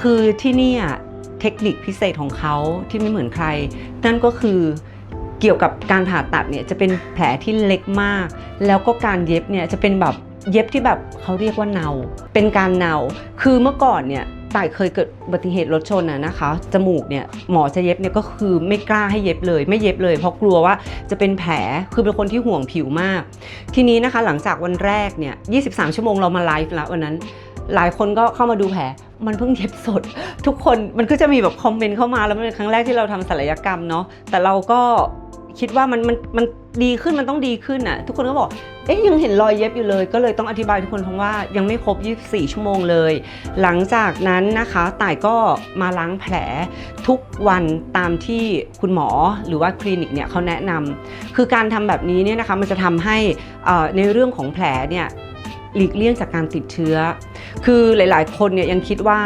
คือที่นี่เทคนิคพิเศษของเขาที่ไม่เหมือนใคร นั่นก็คือเกี่ยวกับการผ่าตัดเนี่ยจะเป็นแผลที่เล็กมาก แล้วก็การเย็บเนี่ยจะเป็นแบบเย็บที่แบบเขาเรียกว่าเนา เป็นการเนา คือเมื่อก่อนเนี่ยต่ายเคยเกิดอุบัติเหตุรถชนอะนะคะ จมูกเนี่ยหมอจะเย็บเนี่ยก็คือไม่กล้าให้เย็บเลย ไม่เย็บเลย เพราะกลัวว่าจะเป็นแผล คือเป็นคนที่ห่วงผิวมาก ทีนี้นะคะหลังจากวันแรกเนี่ย 23 ชั่วโมงเรามาไลฟ์แล้ววันนั้น หลายคนก็เข้ามาดูแผล มันเพิ่งเย็บสด ทุกคนมันก็จะมีแบบคอมเมนต์เข้ามาแล้วมันเป็นครั้งแรกที่เราทำศัลยกรรมเนาะแต่เราก็คิดว่ามันมันมันดีขึ้นมันต้องดีขึ้นอะทุกคนก็บอกเอ๊ยยังเห็นรอยเย็บอยู่เลย ก็เลยต้องอธิบายทุกคนเพราะว่ายังไม่ครบ 24 ชั่วโมงเลย หลังจากนั้นนะคะต่ายก็มาล้างแผลทุกวันตามที่คุณหมอหรือว่าคลินิกเนี่ยเขาแนะนำคือการทำแบบนี้เนี่ยนะคะมันจะทำให้ในเรื่องของแผลเนี่ย หลีกเลี่ยงจากการติดเชื้อ คือหลาย ๆ คนเนี่ยยังคิดว่า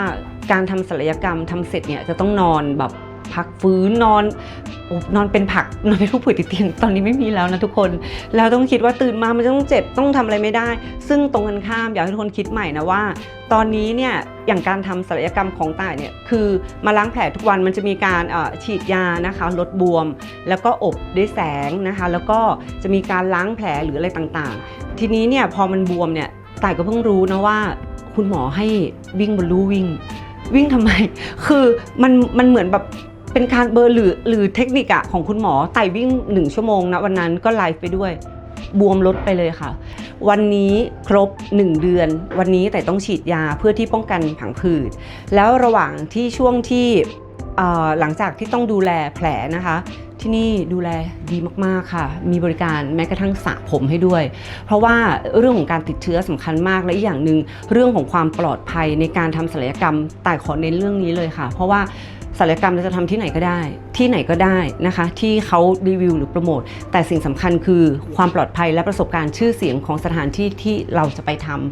การทำศัลยกรรมทำเสร็จเนี่ยจะต้องนอนแบบ พักฟื้นนอนอนอนเป็นผักนอนเป็นผู้ป่วยติดเตียงตอนนี้ไม่มีแล้วนะทุกคนแล้วต้องคิดว่าตื่นมามันจะต้องเจ็บต้องทำอะไรไม่ได้ ซึ่งตรงกันข้ามอยากให้ทุกคนคิดใหม่นะว่า ตอนนี้เนี่ยอย่างการทำศัลยกรรมของต่ายเนี่ยคือมาล้างแผลทุกวันมันจะมีการฉีดยานะคะลดบวม แล้วก็อบด้วยแสงนะคะแล้วก็จะมีการล้างแผลหรืออะไรต่างๆ ทีนี้เนี่ยพอมันบวมเนี่ยต่ายก็เพิ่งรู้นะว่า คุณหมอให้วิ่งบนลู่วิ่งวิ่งทำไม คือมันมันเหมือนแบบ เป็นการเบอร์หรือหรือเทคนิคอะของคุณหมอไต่วิ่งหนึ่งชั่วโมงนะวันนั้นก็ไลฟ์ไปด้วย บวมลดไปเลยค่ะ วันนี้ครบ 1 เดือน วันนี้แต่ต้องฉีดยาเพื่อที่ป้องกันผังผืด แล้วระหว่างที่ช่วงที่ หลังจากที่ต้องดูแลแผลนะคะ ที่นี่ดูแลดีมากๆค่ะ มีบริการแม้กระทั่งสระผมให้ด้วย เพราะว่าเรื่องของการติดเชื้อสำคัญมากและอีกอย่างหนึ่งเรื่องของความปลอดภัยในการทำศัลยกรรมแต่ขอเน้นเรื่องนี้เลยค่ะ เพราะว่าศัลยกรรมเราจะทำที่ไหนก็ได้ ที่ไหนก็ได้นะคะ ที่เขารีวิวหรือโปรโมทแต่สิ่งสำคัญคือความปลอดภัยและประสบการณ์ชื่อเสียงของสถานที่ที่เราจะไปท